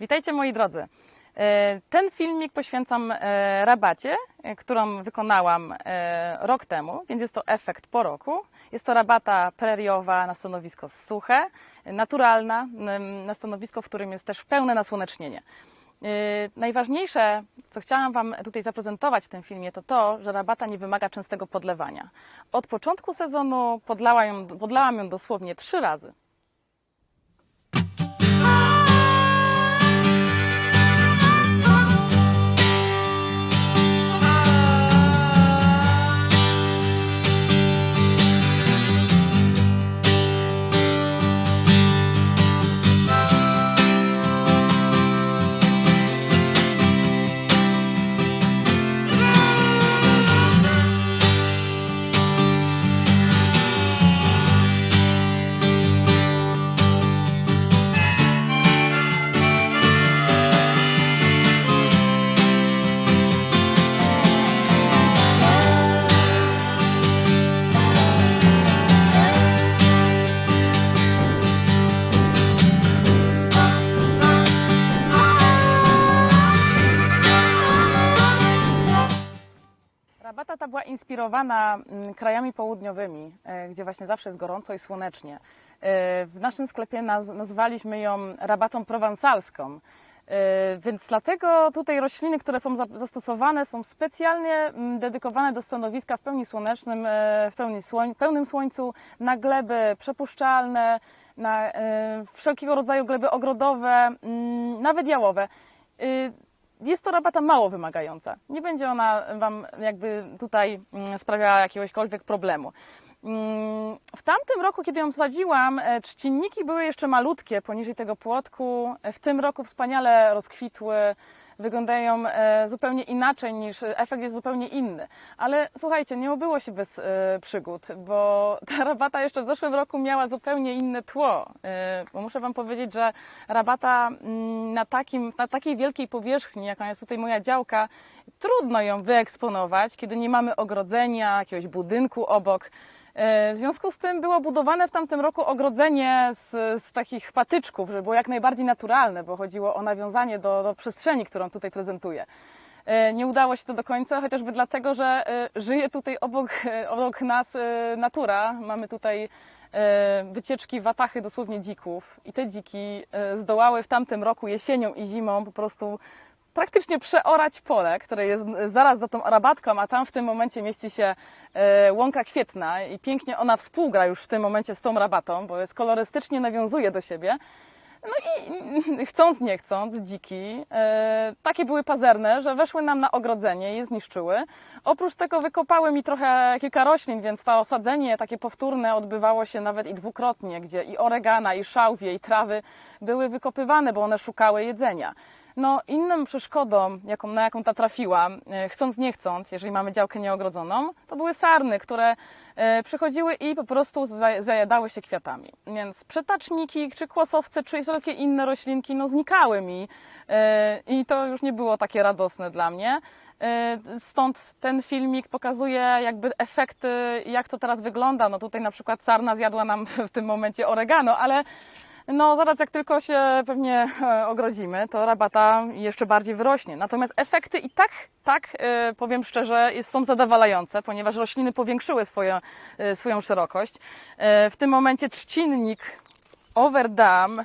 Witajcie moi drodzy. E, Ten filmik poświęcam e, rabacie, e, którą wykonałam rok temu, więc jest to efekt po roku. Jest to rabata preriowa na stanowisko suche, naturalna, na stanowisko, w którym jest też pełne nasłonecznienie. Najważniejsze, co chciałam Wam tutaj zaprezentować w tym filmie, to to, że rabata nie wymaga częstego podlewania. Od początku sezonu podlałam ją, podlałam ją dosłownie trzy razy. Była inspirowana mm, krajami południowymi, e, gdzie właśnie zawsze jest gorąco i słonecznie. E, W naszym sklepie naz- nazwaliśmy ją rabatą prowansalską. E, Więc dlatego tutaj rośliny, które są za- zastosowane, są specjalnie mm, dedykowane do stanowiska w pełni słonecznym, w pełni słoń, pełnym słońcu, na gleby przepuszczalne, na wszelkiego rodzaju gleby ogrodowe, mm, nawet jałowe. Jest to rabata mało wymagająca. Nie będzie ona Wam jakby tutaj mm, sprawiała jakiegośkolwiek problemu. Mm, W tamtym roku, kiedy ją sadziłam, e, trzcinniki były jeszcze malutkie poniżej tego płotku. E, W tym roku wspaniale rozkwitły, wyglądają e, zupełnie inaczej niż efekt jest zupełnie inny. Ale słuchajcie, nie obyło się bez e, przygód, bo ta rabata jeszcze w zeszłym roku miała zupełnie inne tło. E, Bo muszę Wam powiedzieć, że rabata mm, na, takim, na takiej wielkiej powierzchni, jaka jest tutaj moja działka, trudno ją wyeksponować, kiedy nie mamy ogrodzenia, jakiegoś budynku obok. E, W związku z tym było budowane w tamtym roku ogrodzenie z, z takich patyczków, żeby było jak najbardziej naturalne, bo chodziło o nawiązanie do, do przestrzeni, którą tutaj prezentuję. E, Nie udało się to do końca, chociażby dlatego, że e, żyje tutaj obok, obok nas natura. Mamy tutaj wycieczki watachy dosłownie dzików i te dziki zdołały w tamtym roku jesienią i zimą po prostu praktycznie przeorać pole, które jest zaraz za tą rabatką, a tam w tym momencie mieści się e, łąka kwietna i pięknie ona współgra już w tym momencie z tą rabatą, bo jest kolorystycznie nawiązuje do siebie. No i chcąc, nie chcąc, dziki, e, takie były pazerne, że weszły nam na ogrodzenie i je zniszczyły. Oprócz tego wykopały mi trochę kilka roślin, więc to osadzenie takie powtórne odbywało się nawet i dwukrotnie, gdzie i oregana, i szałwie, i trawy były wykopywane, bo one szukały jedzenia. No, inną przeszkodą, jaką, na jaką ta trafiła, e, chcąc nie chcąc, jeżeli mamy działkę nieogrodzoną, to były sarny, które e, przychodziły i po prostu za- zajadały się kwiatami. Więc przetaczniki, czy kłosowce, czy wszelkie inne roślinki, no znikały mi e, i to już nie było takie radosne dla mnie. Stąd ten filmik pokazuje jakby efekty, jak to teraz wygląda. No tutaj na przykład sarna zjadła nam w tym momencie oregano, ale no zaraz jak tylko się pewnie e, ogrodzimy, to rabata jeszcze bardziej wyrośnie. Natomiast efekty i tak, tak e, powiem szczerze, są zadowalające, ponieważ rośliny powiększyły swoje, e, swoją szerokość. W tym momencie trzcinnik overdam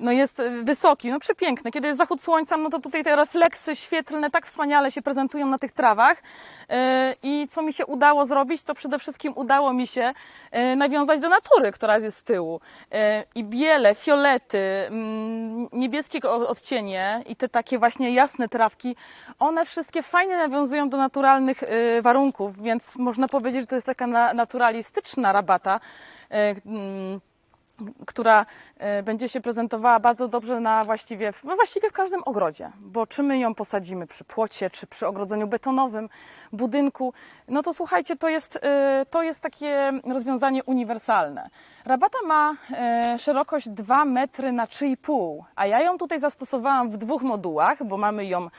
no jest wysoki, no przepiękny. Kiedy jest zachód słońca, no to tutaj te refleksy świetlne tak wspaniale się prezentują na tych trawach. E, I co mi się udało zrobić, to przede wszystkim udało mi się e, nawiązać do natury, która jest z tyłu. E, I biele, fiolety, mm, niebieskiego o- odcienie i te takie właśnie jasne trawki, one wszystkie fajnie nawiązują do naturalnych e, warunków, więc można powiedzieć, że to jest taka na- naturalistyczna rabata. Która e, będzie się prezentowała bardzo dobrze na właściwie, no właściwie w każdym ogrodzie, bo czy my ją posadzimy przy płocie, czy przy ogrodzeniu betonowym, budynku, no to słuchajcie, to jest, e, to jest takie rozwiązanie uniwersalne. Rabata ma e, szerokość 2 metry na 3,5, a ja ją tutaj zastosowałam w dwóch modułach, bo mamy ją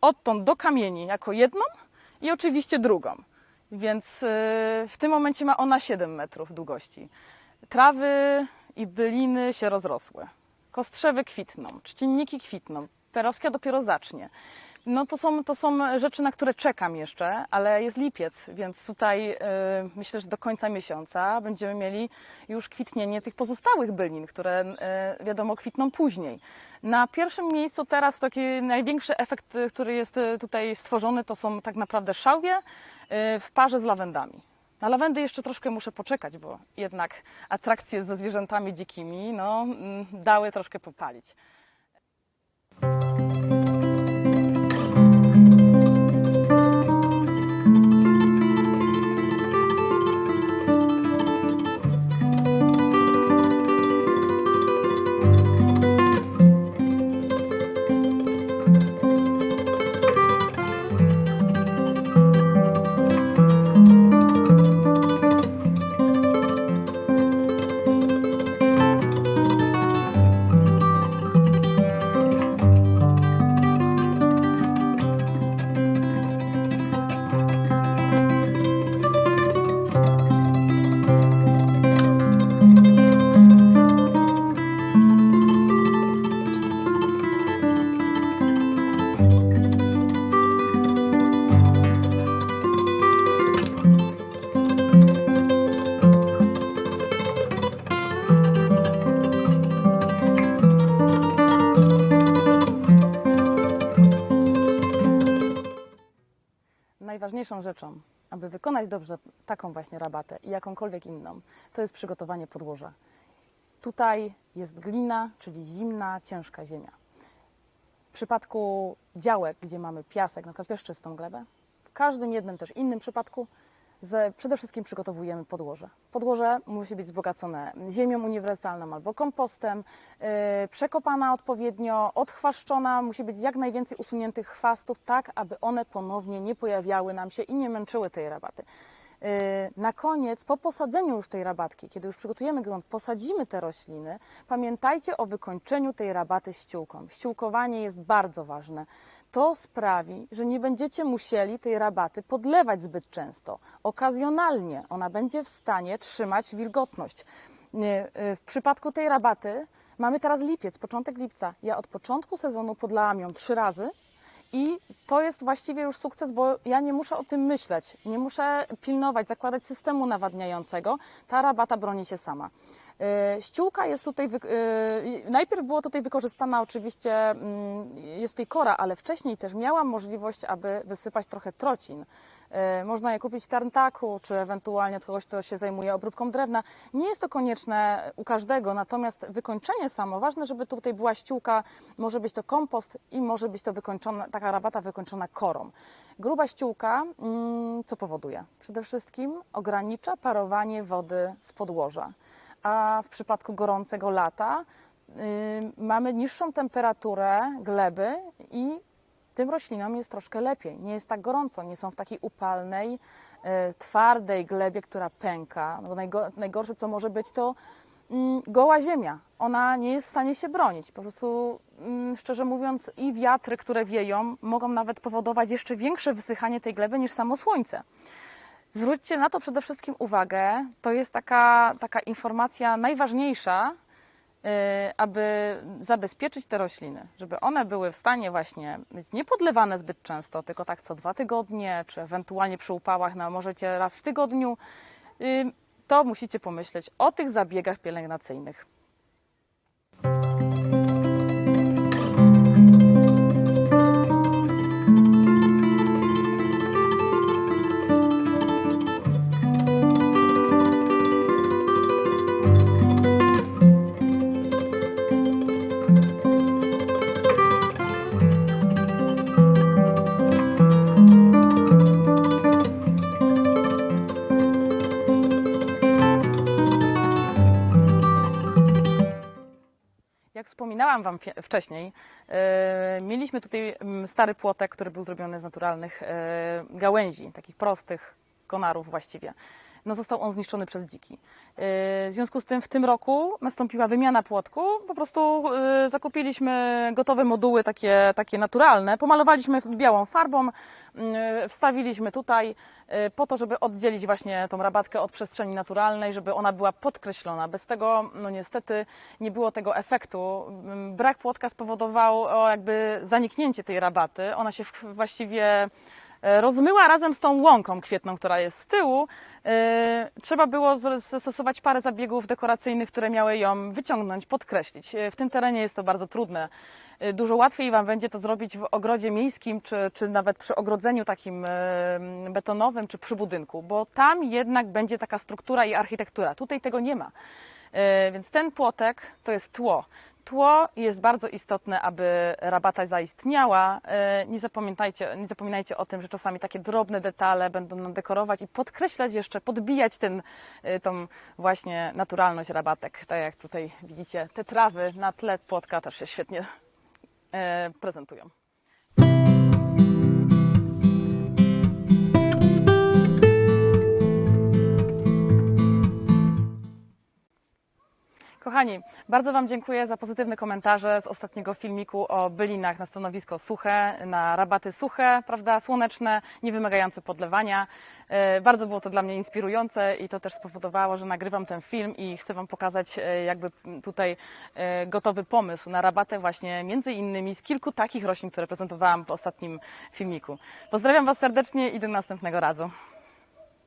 odtąd do kamieni jako jedną i oczywiście drugą. Więc w tym momencie ma ona 7 metrów długości trawy i byliny się rozrosły. kostrzewy kwitną, trzcinniki kwitną, perowskia dopiero zacznie. No to są, to są rzeczy, na które czekam jeszcze, ale jest lipiec, więc tutaj y, myślę, że do końca miesiąca będziemy mieli już kwitnienie tych pozostałych bylin, które y, wiadomo kwitną później. Na pierwszym miejscu teraz taki największy efekt, który jest y, tutaj stworzony, to są tak naprawdę szałwie y, w parze z lawendami. Na lawendy jeszcze troszkę muszę poczekać, bo jednak atrakcje ze zwierzętami dzikimi no, mm, dały troszkę popalić. Najważniejszą rzeczą, aby wykonać dobrze taką właśnie rabatę i jakąkolwiek inną, to jest przygotowanie podłoża. Tutaj jest glina, czyli zimna, ciężka ziemia. W przypadku działek, gdzie mamy piasek, na przykład piaszczystą glebę, w każdym jednym też innym przypadku ze, przede wszystkim przygotowujemy podłoże. Podłoże musi być wzbogacone ziemią uniwersalną albo kompostem, yy, przekopana odpowiednio, odchwaszczona, musi być jak najwięcej usuniętych chwastów, tak aby one ponownie nie pojawiały nam się i nie męczyły tej rabaty. Yy, Na koniec, po posadzeniu już tej rabatki, kiedy już przygotujemy grunt, posadzimy te rośliny, pamiętajcie o wykończeniu tej rabaty ściółką. Ściółkowanie jest bardzo ważne. To sprawi, że nie będziecie musieli tej rabaty podlewać zbyt często. Okazjonalnie ona będzie w stanie trzymać wilgotność. Nie, y, W przypadku tej rabaty mamy teraz lipiec, początek lipca. Ja od początku sezonu podlałam ją trzy razy i to jest właściwie już sukces, bo ja nie muszę o tym myśleć, nie muszę pilnować, zakładać systemu nawadniającego. Ta rabata broni się sama. Yy, Ściółka jest tutaj, yy, najpierw było tutaj wykorzystana oczywiście, mm, jest tutaj kora, ale wcześniej też miałam możliwość, aby wysypać trochę trocin. Yy, Można je kupić w tarntaku, czy ewentualnie od kogoś, kto się zajmuje obróbką drewna. Nie jest to konieczne u każdego, natomiast wykończenie samo, ważne, żeby tutaj była ściółka, może być to kompost i może być to wykończona, taka rabata wykończona korą. Gruba ściółka, mm, co powoduje? Przede wszystkim ogranicza parowanie wody z podłoża a w przypadku gorącego lata y, mamy niższą temperaturę gleby i tym roślinom jest troszkę lepiej. Nie jest tak gorąco, nie są w takiej upalnej, y, twardej glebie, która pęka. No bo najgo, najgorsze, co może być, to mm, goła ziemia. Ona nie jest w stanie się bronić. Po prostu, mm, szczerze mówiąc, i wiatry, które wieją, mogą nawet powodować jeszcze większe wysychanie tej gleby niż samo słońce. Zwróćcie na to przede wszystkim uwagę. To jest taka, taka informacja najważniejsza, y, aby zabezpieczyć te rośliny, żeby one były w stanie właśnie być niepodlewane zbyt często, tylko tak co dwa tygodnie, czy ewentualnie przy upałach, no możecie raz w tygodniu. Y, To musicie pomyśleć o tych zabiegach pielęgnacyjnych. Wspominałam Wam wcześniej, e, mieliśmy tutaj mm, stary płotek, który był zrobiony z naturalnych e, gałęzi, takich prostych konarów właściwie. No został on zniszczony przez dziki. Yy, W związku z tym w tym roku nastąpiła wymiana płotku. Po prostu yy, zakupiliśmy gotowe moduły takie, takie naturalne, pomalowaliśmy białą farbą, yy, wstawiliśmy tutaj po to, żeby oddzielić właśnie tą rabatkę od przestrzeni naturalnej, żeby ona była podkreślona. Bez tego, no niestety, nie było tego efektu. Brak płotka spowodował jakby zaniknięcie tej rabaty. Ona się właściwie rozmyła razem z tą łąką kwietną, która jest z tyłu. E, Trzeba było zastosować parę zabiegów dekoracyjnych, które miały ją wyciągnąć, podkreślić. E, W tym terenie jest to bardzo trudne. E, Dużo łatwiej Wam będzie to zrobić w ogrodzie miejskim, czy, czy nawet przy ogrodzeniu takim e, betonowym, czy przy budynku, bo tam jednak będzie taka struktura i architektura. Tutaj tego nie ma. E, Więc ten płotek to jest tło. Tło jest bardzo istotne, aby rabata zaistniała. E, Nie zapominajcie, nie zapominajcie o tym, że czasami takie drobne detale będą nam dekorować i podkreślać jeszcze, podbijać ten, e, tą właśnie naturalność rabatek. Tak jak tutaj widzicie, te trawy na tle płotka też się świetnie e, prezentują. Kochani, bardzo Wam dziękuję za pozytywne komentarze z ostatniego filmiku o bylinach na stanowisko suche, na rabaty suche, prawda, słoneczne, nie wymagające podlewania. E, Bardzo było to dla mnie inspirujące i to też spowodowało, że nagrywam ten film i chcę Wam pokazać e, jakby tutaj e, gotowy pomysł na rabatę właśnie między innymi z kilku takich roślin, które prezentowałam w ostatnim filmiku. Pozdrawiam Was serdecznie i do następnego razu.